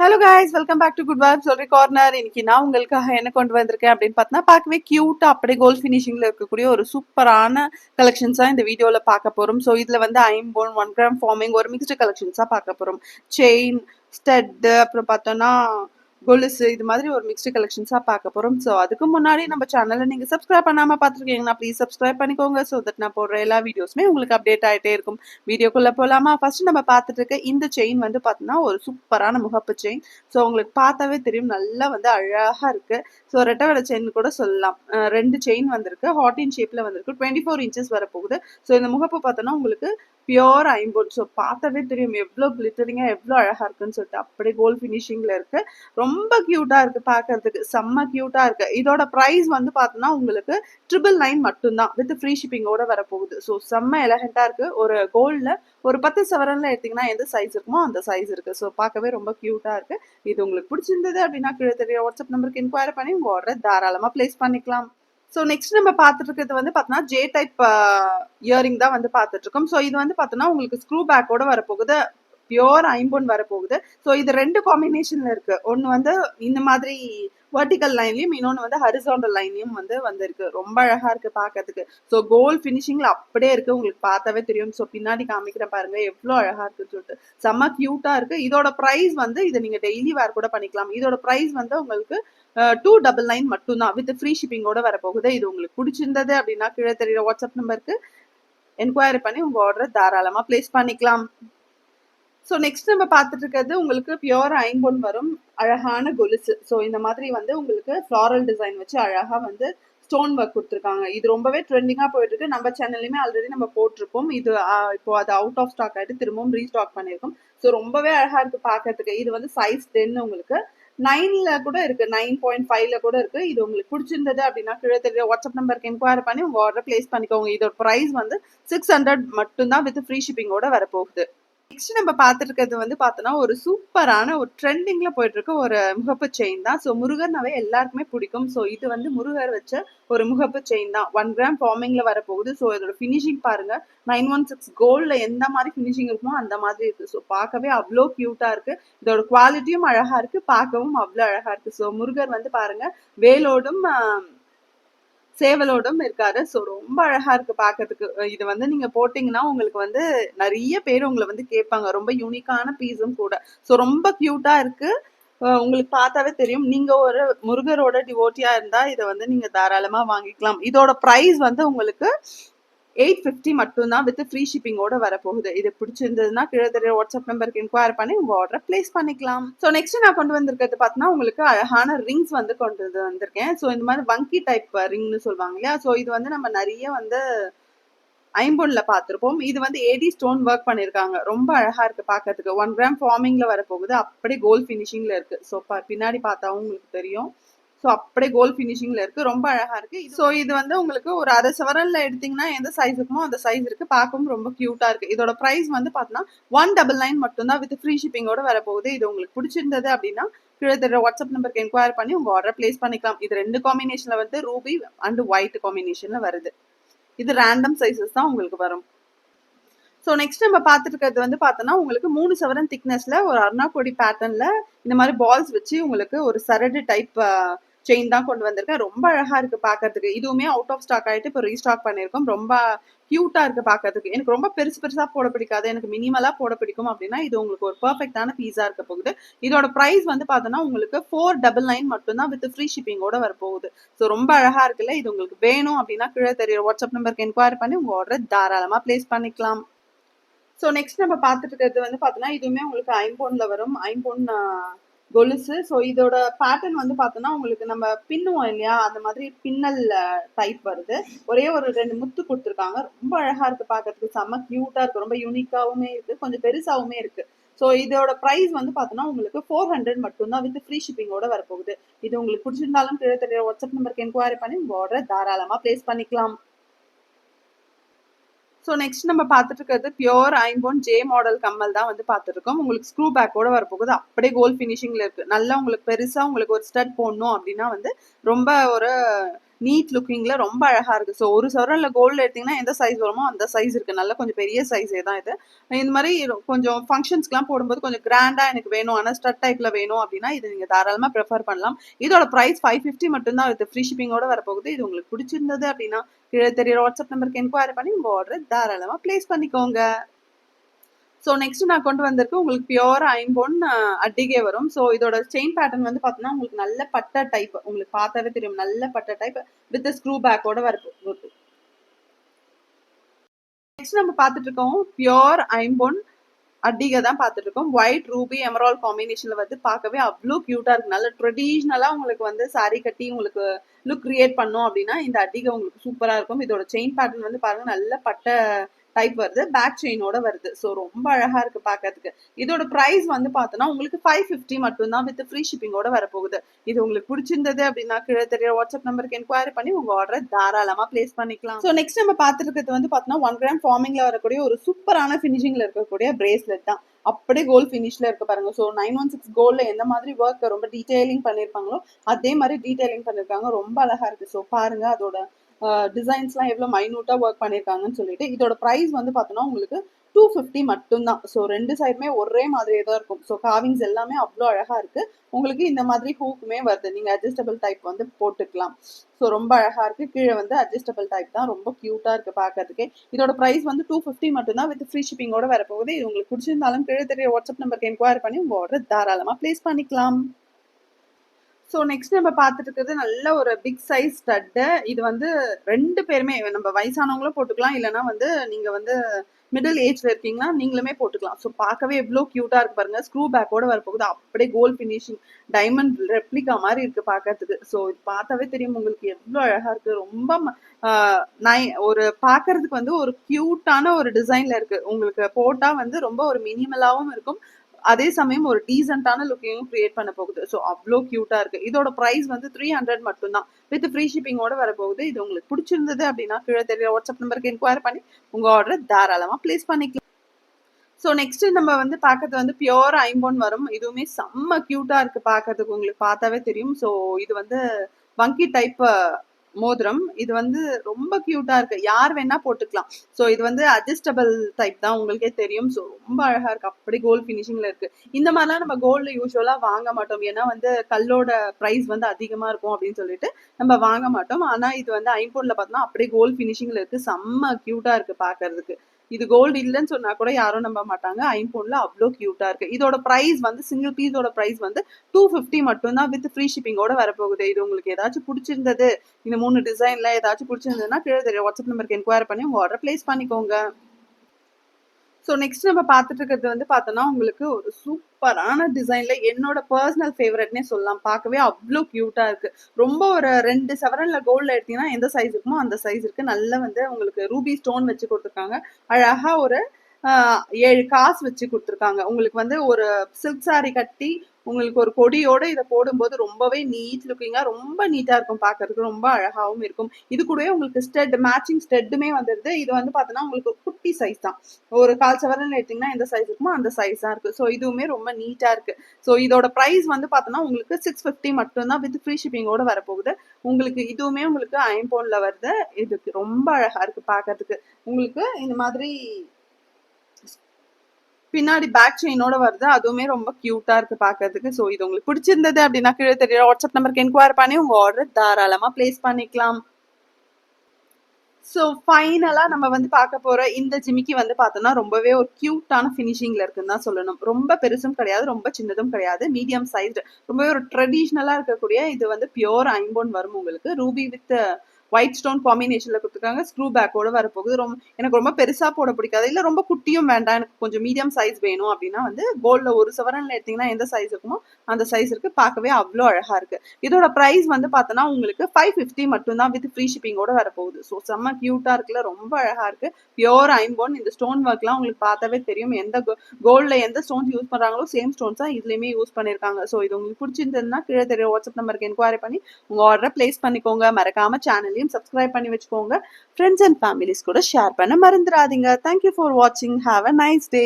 Hello guys. Welcome back to good vibe சொல்றி corner இன்னைக்கு நான் உங்களுக்காக என்ன கொண்டு வந்திருக்கேன் அப்படின்னு பார்த்தா பார்க்கவே கியூட்டா அப்படியே கோல்ட் ஃபினிஷிங்ல இருக்கக்கூடிய ஒரு சூப்பரான கலெக்ஷன்ஸாக இந்த வீடியோவில் பார்க்க போறோம். ஸோ இதுல வந்து ஐம்போன் ஒன் கிராம் ஃபார்மிங் ஒரு மிக்ஸ்டு கலெக்ஷன்ஸாக பார்க்க போறோம். செயின் ஸ்டட் அப்புறம் பார்த்தோன்னா கொலுசு இது மாதிரி ஒரு மிக்ஸ்டு கலெக்ஷன்ஸாக பார்க்க போகிறோம் ஸோ அதுக்கு முன்னாடி நம்ம சேனலை நீங்கள் சப்ஸ்கிரைப் பண்ணாமல் பார்த்துருக்கீங்கன்னா ப்ளீஸ் சப்ஸ்கிரைப் பண்ணிக்கோங்க. ஸோ தட் நான் போடுற எல்லா வீடியோஸுமே உங்களுக்கு அப்டேட் ஆகிட்டே இருக்கும். வீடியோக்குள்ளே போகலாமா ஃபர்ஸ்ட் நம்ம பார்த்துட்டு இருக்க இந்த செயின் வந்து பார்த்தோன்னா ஒரு சூப்பரான முகப்பு செயின் ஸோ உங்களுக்கு பார்த்தாவே தெரியும். நல்லா வந்து அழகாக இருக்குது ஸோ ரெட்டை வேலை செயின் கூட சொல்லலாம். ரெண்டு செயின் வந்திருக்கு. ஹாட்டின் ஷேப்பில் வந்திருக்கு. டுவெண்ட்டி ஃபோர் இன்ச்சஸ் வரப்போகுது ஸோ இந்த முகப்பு பார்த்தோன்னா உங்களுக்கு பியோர் ஐம்பொட் ஸோ பார்த்தாவே தெரியும் எவ்வளோ கிளிட்டரிங்காக எவ்வளோ அழகாக இருக்குன்னு சொல்லிட்டு. அப்படியே கோல்ட் ஃபினிஷிங்கில் இருக்கு. ரொம்ப க்யூட்டாக இருக்கு பார்க்கறதுக்கு. செம்ம க்யூட்டாக இருக்கு. இதோட ப்ரைஸ் வந்து பார்த்தோன்னா உங்களுக்கு ட்ரிபிள் நைன் மட்டும்தான். வித் ஃப்ரீ ஷிப்பிங்கோட வரப்போகுது. ஸோ செம்ம எலகண்ட்டாக இருக்கு. ஒரு கோல்டில் ஒரு பத்து சவரனில் எடுத்தீங்கன்னா எந்த சைஸ் இருக்குமோ அந்த சைஸ் இருக்கு. ஸோ பார்க்கவே ரொம்ப க்யூட்டாக இருக்கு. இது உங்களுக்கு பிடிச்சிருந்தது அப்படின்னா கீழே தெரிய வாட்ஸ்அப் நம்பருக்கு இன்கொயர் பண்ணி உங்கள் ஆர்டர் தாராளமாக ப்ளேஸ் பண்ணிக்கலாம். ஸோ நெக்ஸ்ட் நம்ம பார்த்துட்டு இருக்கிறது வந்து பார்த்தோன்னா ஜே டைப் இயரிங் தான் வந்து பார்த்துட்டு இருக்கோம் ஸோ இது வந்து பார்த்தோன்னா உங்களுக்கு ஸ்க்ரூ பேக்கோட வரப்போகுது. பியோர் ஐம்பொன் வரப்போகுது. ஸோ இது ரெண்டு காம்பினேஷன்ல இருக்கு. ஒன்று வந்து இந்த மாதிரி வெர்டிக்கல் லைன்லயும் இன்னொன்று வந்து ஹரிசாண்டல் லைன்லயும் வந்து வந்திருக்கு. ரொம்ப அழகா இருக்கு பார்க்கறதுக்கு ஸோ கோல் பினிஷிங்ல அப்படியே இருக்கு. உங்களுக்கு பார்த்தாவே தெரியும். ஸோ பின்னாடி காமிக்கிற பாருங்க. எவ்வளோ அழகா இருக்குன்னு சொல்லிட்டு. செம்ம கியூட்டா இருக்கு. இதோட ப்ரைஸ் வந்து இதை நீங்க டெய்லி வேர் கூட பண்ணிக்கலாம். இதோட ப்ரைஸ் வந்து உங்களுக்கு டூ டபுள் நைன் மட்டும்தான். வித் ஃப்ரீ ஷிப்பிங்கோட வரப்போகுது. இது உங்களுக்கு பிடிச்சிருந்தது அப்படின்னா கீழே தெரியுற வாட்ஸ்அப் நம்பருக்கு என்கொயரி பண்ணி உங்க ஆர்டரை தாராளமா பிளேஸ் பண்ணிக்கலாம். ஸோ நெக்ஸ்ட் நம்ம பார்த்துட்டு இருக்கிறது உங்களுக்கு பியோர் ஐம்பொன் வரும் அழகான கொலுசு. ஸோ இந்த மாதிரி வந்து உங்களுக்கு ஃப்ளாரல் டிசைன் வச்சு அழகாக வந்து ஸ்டோன் ஒர்க் கொடுத்துருக்காங்க. இது ரொம்பவே ட்ரெண்டிங்காக போயிட்டு இருக்கு நம்ம சேனல்லையுமே ஆல்ரெடி நம்ம போட்டிருப்போம். இது இப்போ அது அவுட் ஆஃப் ஸ்டாக் ஆகிட்டு திரும்பவும் ரீஸ்டாக் பண்ணியிருக்கோம். ஸோ ரொம்பவே அழகாக இருக்கு பார்க்கறதுக்கு. இது வந்து சைஸ் டென் உங்களுக்கு. நைன்ல கூட இருக்கு. நைன் பாயிண்ட் ஃபைவ்ல கூட இருக்கு. இது உங்களுக்கு பிடிச்சிருந்தது அப்படின்னா கீழே தெரிய வாட்ஸ்அப் நம்பருக்கு என்கொயர் பண்ணி உங்க ஆர்டர் பிளேஸ் பண்ணிக்கோங்க. இதோட ப்ரைஸ் வந்து சிக்ஸ் ஹண்ட்ரட் மட்டும்தான் வித் ஃப்ரீ ஷிப்பிங்கோட வரப்போகுது. நெக்ஸ்ட் நம்ம பார்த்துருக்கிறது வந்து பார்த்தோன்னா ஒரு சூப்பரான ஒரு ட்ரெண்டிங்கில் போயிட்டு இருக்க ஒரு முகப்பு செயின் தான். ஸோ முருகர்னாவே எல்லாருக்குமே பிடிக்கும். ஸோ இது வந்து முருகர் வச்ச ஒரு முகப்பு செயின் தான். ஒன் கிராம் ஃபார்மிங்கில் வரப்போகுது. ஸோ இதோட ஃபினிஷிங் பாருங்க. நைன் ஒன் சிக்ஸ் கோல்டில் எந்த மாதிரி ஃபினிஷிங் இருக்குமோ அந்த மாதிரி இருக்குது ஸோ பார்க்கவே அவ்வளோ க்யூட்டாக இருக்குது இதோட குவாலிட்டியும் அழகாக இருக்கு. பார்க்கவும் அவ்வளோ அழகாக இருக்குது ஸோ முருகர் வந்து பாருங்கள் வேலோடும் சேவலோடும் இருக்காரு. ஸோ ரொம்ப அழகா இருக்கு பாக்குறதுக்கு. இது வந்து நீங்க போட்டீங்கன்னா உங்களுக்கு வந்து நிறைய பேர் உங்களை வந்து கேட்பாங்க. ரொம்ப யூனிக்கான பீஸும் கூட. ஸோ ரொம்ப கியூட்டா இருக்கு. உங்களுக்கு பார்த்தாவே தெரியும். நீங்க ஒரு முருகரோட டிவோட்டியா இருந்தா இதை வந்து நீங்க தாராளமா வாங்கிக்கலாம். இதோட பிரைஸ் வந்து உங்களுக்கு எயிட் ஃபிஃப்டி மட்டும்தான் வித் ஃப்ரீ ஷிப்பிங்கோட வரப்போகுது. இது பிடிச்சிருந்ததுன்னா கீழே தெரிய வாட்ஸ்அப் நம்பருக்கு இன்கொயர் பண்ணி உங்க ஆர்டர் பிளேஸ் பண்ணிக்கலாம். ஸோ நெக்ஸ்ட் நான் கொண்டு வந்திருக்கிறது பார்த்தீங்கன்னா உங்களுக்கு அழகான ரிங்ஸ் வந்து கொண்டு வந்து வந்திருக்கேன். ஸோ இந்த மாதிரி வங்கி டைப் ரிங்னு சொல்லுவாங்க இல்லையா? ஸோ இது வந்து நம்ம நிறைய வந்து ஐம்பொன்ல பார்த்துருப்போம். இது வந்து ஏடி ஸ்டோன் ஒர்க் பண்ணியிருக்காங்க ரொம்ப அழகா இருக்கு பார்க்கறதுக்கு. ஒன் கிராம் ஃபார்மிங்ல வரப்போகுது. அப்படியே கோல்ட் ஃபினிஷிங்ல இருக்கு. ஸோ பின்னாடி பார்த்தாவும் உங்களுக்கு தெரியும். ஸோ அப்படியே கோல் ஃபினிஷிங்ல இருக்கு. ரொம்ப அழகா இருக்கு. ஸோ இது வந்து உங்களுக்கு ஒரு அரை சவரனில் எடுத்தீங்கன்னா எந்த சைஸ் இருக்குமோ அந்த சைஸ் இருக்கு. பார்க்கவும் ரொம்ப கியூட்டா இருக்கு. இதோட பிரைஸ் வந்து பார்த்தோன்னா ஒன் டபுள் நைன் மட்டும்தான் வித் ஃப்ரீ ஷிப்பிங்கோட வரப்போகுது. இது உங்களுக்கு பிடிச்சிருந்தது அப்படின்னா கீழே தர வாட்ஸ்அப் நம்பருக்கு என்கொயர் பண்ணி உங்க ஆர்டர் பிளேஸ் பண்ணிக்கலாம். இது ரெண்டு காம்பினேஷன்ல வந்து ரூபி அண்ட் ஒயிட் காம்பினேஷன்ல வருது. இது ரேண்டம் சைஸஸ் தான் உங்களுக்கு வரும். ஸோ நெக்ஸ்ட் நம்ம பார்த்துட்டு இருக்கிறது வந்து பார்த்தோன்னா உங்களுக்கு மூணு சவரன் திக்னஸ்ல ஒரு அருணாக்கொடி பேட்டர்ன்ல இந்த மாதிரி பால்ஸ் வச்சு உங்களுக்கு ஒரு சரடு டைப் செயின் தான் கொண்டு வந்திருக்கேன். ரொம்ப அழகா இருக்கு பார்க்கிறதுக்கு இதுவுமே அவுட் ஆஃப் ஸ்டாக் ஆயிட்டு இப்போ ரீஸ்டாக் பண்ணியிருக்கோம். ரொம்ப கியூட்டா இருக்கு பார்க்கிறதுக்கு எனக்கு ரொம்ப பெருசு பெருசா போட பிடிக்காது. எனக்கு மினிமலா போட பிடிக்கும் அப்படின்னா இது உங்களுக்கு ஒரு பர்ஃபெக்டான பீஸா இருக்க போகுது. இதோட பிரைஸ் வந்து பார்த்தோன்னா உங்களுக்கு ஃபோர் டபுள் நைன் மட்டும்தான் வித் ஃப்ரீ ஷிப்பிங்கோட வரப்போகுது. ஸோ ரொம்ப அழகா இருக்குல்ல. இது உங்களுக்கு வேணும் அப்படின்னா கீழே தெரியுற வாட்ஸ்அப் நம்பருக்கு என்கொயரி பண்ணி உங்க ஆர்டர் தாராளமா பிளேஸ் பண்ணிக்கலாம். ஸோ நெக்ஸ்ட் நம்ம பார்த்துட்டு இருக்கிறது வந்து பார்த்தோன்னா இதுவுமே உங்களுக்கு ஐம்பொன்ல வரும். ஐம்பொன் கொலுசு. ஸோ இதோட பேட்டர்ன் வந்து பார்த்தோன்னா உங்களுக்கு நம்ம பின்னுவோம் இல்லையா? அந்த மாதிரி பின்னல் டைப் வருது. ஒரே ஒரு ரெண்டு முத்து கொடுத்துருக்காங்க. ரொம்ப அழகா இருக்கு பார்க்கறதுக்கு செம்ம கியூட்டா இருக்கு. ரொம்ப யூனிக்காகவுமே இருக்கு. கொஞ்சம் பெருசாகவுமே இருக்கு. ஸோ இதோட ப்ரைஸ் வந்து பார்த்தோன்னா உங்களுக்கு ஃபோர் ஹண்ட்ரட் மட்டும்தான் வித் ஃப்ரீ ஷிப்பிங்கோட வரப்போகுது. இது உங்களுக்கு பிடிச்சிருந்தாலும் கீழே தெரிய வாட்ஸ்அப் நம்பருக்கு என்கொயரி பண்ணி உங்கள் ஆர்டரை தாராளமாக ப்ளேஸ் பண்ணிக்கலாம். ஸோ நெக்ஸ்ட் நம்ம பார்த்துட்டு இருக்கிறது பியோர் ஐம்போன் ஜே மாடல் கம்மல் தான் வந்து பார்த்துருக்கோம் உங்களுக்கு ஸ்க்ரூ பேக்கோட வரப்போகுது. அப்படியே கோல் ஃபினிஷிங்ல இருக்கு. நல்லா உங்களுக்கு பெருசா உங்களுக்கு ஒரு ஸ்டட் போடணும் அப்படின்னா வந்து ரொம்ப ஒரு நீட் லுக்கிங்ல ரொம்ப அழகா இருக்கு. ஸோ ஒரு சவரன்ல கோல்டு எடுத்தீங்கன்னா எந்த சைஸ் வருமோ அந்த சைஸ் இருக்கு. நல்ல கொஞ்சம் பெரிய சைஸே தான் இது. இந்த மாதிரி கொஞ்சம் ஃபங்க்ஷன்ஸ்க்குலாம் போடும்போது கொஞ்சம் கிராண்டா எனக்கு வேணும் ஆனால் ஸ்டட் டைப்ல வேணும் அப்படின்னா இது நீங்கள் தாராளமாக ப்ரிஃபர் பண்ணலாம். இதோட ப்ரைஸ் ஃபைவ் ஃபிஃப்டி மட்டும்தான் வித் ஃப்ரீ ஷிப்பிங்கோட வரப்போகுது. இது உங்களுக்கு பிடிச்சிருந்தது அப்படின்னா கீழே தெரியற வாட்ஸ்அப் நம்பருக்கு என்கொயரி பண்ணி உங்கள் ஆர்டர் தாராளமாக பிளேஸ் பண்ணிக்கோங்க. ஸோ நெக்ஸ்ட் நான் கொண்டு வந்திருக்கு உங்களுக்கு பியோர் ஐம்பொன் அட்டிகே வரும். ஸோ இதோட செயின் பேட்டர்ன் வந்து பார்த்தீங்கன்னா உங்களுக்கு நல்ல பட்டை டைப் உங்களுக்கு பார்த்தாவே தெரியும். நல்ல பட்டை டைப் வித் ஸ்க்ரூ பேக்கோட வருது நெக்ஸ்ட் நம்ம பார்த்துட்டு இருக்கோம். பியோர் ஐம்பொன் அட்டிகை தான் பார்த்துட்டு இருக்கோம். ஒயிட் ரூபி எமரால் காம்பினேஷன்ல வந்து பார்க்கவே அவ்வளோ கியூட்டா இருக்கு. நல்ல ட்ரெடிஷ்னலா உங்களுக்கு வந்து சாரி கட்டி உங்களுக்கு லுக் கிரியேட் பண்ணோம் அப்படின்னா இந்த அட்டிகை உங்களுக்கு சூப்பரா இருக்கும். இதோட செயின் பேட்டர்ன் வந்து பாருங்க நல்ல பட்டை டைப் வருது பேக் செயினோட வருது. ஸோ ரொம்ப அழகா இருக்கு பார்க்கறதுக்கு இதோட ப்ரைஸ் வந்து பார்த்தோன்னா உங்களுக்கு ஃபைவ் ஃபிஃப்டி மட்டும்தான் வித் ஃப்ரீ ஷிப்பிங்கோட வரப்போகுது. இது உங்களுக்கு பிடிச்சிருந்தது அப்படின்னா கீழே தெரிய வாட்ஸ்அப் நம்பருக்கு என்கொயரி பண்ணி உங்க ஆர்டரை தாராளமா பிளேஸ் பண்ணிக்கலாம். ஸோ நெக்ஸ்ட் நம்ம பார்த்துருக்கிறது வந்து பார்த்தோன்னா ஒன் கிராம் ஃபார்மிங்ல வரக்கூடிய ஒரு சூப்பரான ஃபினிஷிங்ல இருக்கக்கூடிய பிரேஸ்லெட் தான். அப்படியே கோல் ஃபினிஷ்ல இருக்க பாருங்க. ஸோ நைன் ஒன் சிக்ஸ் கோல்ட்ல எந்த மாதிரி ஒர்க் ரொம்ப டீடைலிங் பண்ணிருப்பாங்களோ அதே மாதிரி டீடைலிங் பண்ணிருக்காங்க. ரொம்ப அழகா இருக்கு. ஸோ பாருங்க அதோட டிசைன்ஸ்லாம் எவ்வளோ மைனூட்டாக ஒர்க் பண்ணியிருக்காங்கன்னு சொல்லிட்டு இதோட ப்ரைஸ் வந்து பார்த்தோன்னா உங்களுக்கு டூ ஃபிஃப்டி மட்டும்தான். ஸோ ரெண்டு சைடுமே ஒரே மாதிரியே தான் இருக்கும். ஸோ காவிங்ஸ் எல்லாமே அவ்வளோ அழகாக இருக்குது உங்களுக்கு இந்த மாதிரி ஹூக்குமே வருது. நீங்கள் அட்ஜஸ்டபிள் டைப் வந்து போட்டுக்கலாம். ஸோ ரொம்ப அழகாக இருக்குது கீழே வந்து அட்ஜஸ்டபிள் டைப் தான். ரொம்ப க்யூட்டாக இருக்குது பார்க்கறதுக்கே இதோட ப்ரைஸ் வந்து டூ ஃபிஃப்டி மட்டும்தான் வித் ஃப்ரீ ஷிப்பிங்கோட வரப்போகுது. இது உங்களுக்கு பிடிச்சிருந்தாலும் கீழே தெரிய வாட்ஸ்அப் நம்பருக்கு என்கொயர் பண்ணி உங்கள் ஆர்டர் தாராளமாக ப்ளேஸ் பண்ணிக்கலாம். ஸோ நெக்ஸ்ட் நம்ம பார்த்துட்டு இருக்கிறது நல்ல ஒரு பிக் சைஸ் ஸ்டட்டு இது வந்து ரெண்டு பேருமே நம்ம வயசானவங்களும் போட்டுக்கலாம் இல்லைன்னா வந்து நீங்கள் வந்து மிடில் ஏஜ்ல இருக்கீங்கன்னா நீங்களுமே போட்டுக்கலாம். ஸோ பார்க்கவே எவ்வளோ க்யூட்டாக இருக்கு பாருங்க. ஸ்க்ரூ பேக்கோட வரப்போகுது. அப்படியே கோல்ட் ஃபினிஷிங் டைமண்ட் ரெப்ளிகா மாதிரி இருக்கு பார்க்கறதுக்கு. ஸோ இது பார்த்தாவே தெரியும் உங்களுக்கு எவ்வளோ அழகா இருக்கு. ரொம்ப நை ஒரு பார்க்கறதுக்கு வந்து ஒரு க்யூட்டான ஒரு டிசைன்ல இருக்கு. உங்களுக்கு போட்டா வந்து ரொம்ப ஒரு மினிமலாகவும் இருக்கும். அதே சமயம் ஒரு டீசென்டான லுக்கையும் கிரியேட் பண்ண போகுது. ஸோ அவ்வளோ க்யூட்டா இருக்கு. இதோட ப்ரைஸ் வந்து த்ரீ ஹண்ட்ரட் மட்டும்தான். வித் ஃப்ரீ ஷிப்பிங்கோட வரப்போகுது. இது உங்களுக்கு பிடிச்சிருந்தது அப்படின்னா கீழே தெரியல வாட்ஸ்அப் நம்பருக்கு இன்கொயர் பண்ணி உங்க ஆர்டர் தாராளமாக பிளேஸ் பண்ணிக்கலாம். ஸோ நெக்ஸ்ட் நம்ம வந்து பார்க்கறது வந்து பியோர் ஐம்பொன் வரும். இதுவுமே செம்ம க்யூட்டா இருக்கு பார்க்கறதுக்கு. உங்களுக்கு பார்த்தாவே தெரியும். ஸோ இது வந்து வங்கி டைப் மோதிரம். இது வந்து ரொம்ப கியூட்டா இருக்கு. யார் வேணா போட்டுக்கலாம். ஸோ இது வந்து அட்ஜஸ்டபிள் டைப் தான் உங்களுக்கே தெரியும். ஸோ ரொம்ப அழகா இருக்கு. அப்படி கோல்ட் ஃபினிஷிங்ல இருக்கு. இந்த மாதிரிலாம் நம்ம கோல்டு யூஸ்வலா வாங்க மாட்டோம். ஏன்னா வந்து கல்லோட ப்ரைஸ் வந்து அதிகமா இருக்கும் அப்படின்னு சொல்லிட்டு நம்ம வாங்க மாட்டோம். ஆனா இது வந்து ஐம்பொன்ல பார்த்தோம்னா அப்படியே கோல்ட் ஃபினிஷிங்ல இருக்கு. செம்ம கியூட்டா இருக்கு பாக்குறதுக்கு. இது கோல்டு இல்லைன்னு சொன்னா கூட யாரும் நம்ப மாட்டாங்க. ஐம்பொன்ல அவ்வளோ கியூட்டா இருக்கு. இதோட பிரைஸ் வந்து சிங்கிள் பீஸோட பிரைஸ் வந்து டூ ஃபிஃப்டி மட்டும்தான் வித் ஃப்ரீ ஷிப்பிங்கோட வரப்போகுது. இது உங்களுக்கு ஏதாச்சும் பிடிச்சிருந்தது இந்த மூணு டிசைன்ல ஏதாச்சும் பிடிச்சிருந்ததுன்னா கீழே தெரியும். வாட்ஸ்அப் நம்பருக்கு என்கொயரி பண்ணி உங்க ஆர்டர் பிளேஸ் பண்ணிக்கோங்க. ஸோ நெக்ஸ்ட் நம்ம பார்த்துட்டு இருக்கிறது வந்து பார்த்தோன்னா உங்களுக்கு ஒரு சூப்பரான டிசைனில் என்னோட பர்சனல் ஃபேவரட்னே சொல்லலாம். பார்க்கவே அவ்வளோ க்யூட்டாக இருக்குது ரொம்ப ஒரு ரெண்டு செவரனில் கோல்டில் எடுத்தீங்கன்னா எந்த சைஸ் இருக்குமோ அந்த சைஸ் இருக்கு நல்லா வந்து உங்களுக்கு ரூபி ஸ்டோன் வச்சு கொடுத்துருக்காங்க. அழகாக ஒரு ஏழு காசு வச்சு கொடுத்துருக்காங்க. உங்களுக்கு வந்து ஒரு சில்க் சாரி கட்டி உங்களுக்கு ஒரு கொடியோட இதை போடும்போது ரொம்பவே நீட் லுக்கிங்கா ரொம்ப நீட்டா இருக்கும் பார்க்கறதுக்கு ரொம்ப அழகாவும் இருக்கும். இது கூடவே உங்களுக்கு ஸ்டெட் மேட்சிங் ஸ்டெட்டுமே வந்துடுது இது வந்து பார்த்தோன்னா உங்களுக்கு குட்டி சைஸ் தான். ஒரு கால் செவரன் எடுத்தீங்கன்னா எந்த சைஸ் இருக்குமோ அந்த சைஸ் தான் இருக்கு. ஸோ இதுவுமே ரொம்ப நீட்டா இருக்கு. ஸோ இதோட ப்ரைஸ் வந்து பார்த்தோன்னா உங்களுக்கு சிக்ஸ் ஃபிஃப்டி மட்டும்தான் வித் ஃப்ரீ ஷிப்பிங்கோட வரப்போகுது. உங்களுக்கு இதுவுமே உங்களுக்கு ஐம்போன்ல வருது. இதுக்கு ரொம்ப அழகா இருக்கு பார்க்கறதுக்கு உங்களுக்கு இந்த மாதிரி பின்னாடி பேக் செயினோட வருது. அதுவுமே ரொம்ப கியூட்டா இருக்கு பாக்குறதுக்கு. ஸோ இது உங்களுக்கு பிடிச்சிருந்தது அப்படின்னா கீழே தெரியல வாட்ஸ்அப் நம்பருக்கு என்கொயர் பண்ணி உங்க ஆர்டர் தாராளமா பிளேஸ் பண்ணிக்கலாம். ஸோ ஃபைனலாக நம்ம வந்து பார்க்க போகிற இந்த ஜிமிக்கி வந்து பார்த்தோன்னா ரொம்பவே ஒரு க்யூட்டான ஃபினிஷிங்கில் இருக்குன்னு தான் சொல்லணும். ரொம்ப பெருசும் கிடையாது ரொம்ப சின்னதும் கிடையாது மீடியம் சைஸ்டு ரொம்பவே ஒரு ட்ரெடிஷ்னலாக இருக்கக்கூடிய இது வந்து பியோர் ஐம்போன் வரும் உங்களுக்கு. ரூபி வித் ஒயிட் ஸ்டோன் காம்பினேஷன்ல கொடுத்துருக்காங்க. ஸ்க்ரூ பேக்கோட வரப்போகுது. ரொம்ப எனக்கு ரொம்ப பெருசா போட பிடிக்காது. இல்ல ரொம்ப குட்டியும் வேண்டாம். எனக்கு கொஞ்சம் மீடியம் சைஸ் வேணும் அப்படின்னா வந்து கோல்ட்ல ஒரு சவரன்ல எடுத்தீங்கன்னா எந்த சைஸ் இருக்குமோ அந்த சைஸ் இருக்கு. பார்க்கவே அவ்வளோ அழகா இருக்கு. இதோட பிரைஸ் வந்து பார்த்தோன்னா உங்களுக்கு ஃபைவ் ஃபிஃப்டி மட்டும் தான் வித் ஃப்ரீ ஷிப்பிங்கோட வரப்போகுது. ஸோ செம்ம கியூட்டா இருக்குல்ல. ரொம்ப அழகா இருக்கு. பியோர் ஐம்போன் இந்த ஸ்டோன் ஒர்க்லாம் உங்களுக்கு பார்த்தாவே தெரியும். எந்த கோல்ட்ல எந்த ஸ்டோன்ஸ் யூஸ் பண்றாங்களோ சேம் ஸ்டோன்ஸ் தான் இதுலயுமே யூஸ் பண்ணிருக்காங்க. ஸோ இது உங்களுக்கு பிடிச்சிருந்ததுன்னா கீழே தெரிய வாட்ஸ்அப் நம்பருக்கு என்கொயரி பண்ணி உங்க ஆர்டரை பிளேஸ் பண்ணிக்கோங்க. மறக்காம சேனல் சேனல்லையும் சப்ஸ்கிரைப் பண்ணி வச்சுக்கோங்க. ஃப்ரெண்ட்ஸ் அண்ட் ஃபேமிலிஸ் கூட ஷேர் பண்ண மறந்துடாதீங்க தேங்க்யூ ஃபார் வாட்சிங் ஹாவ் அ நைஸ் டே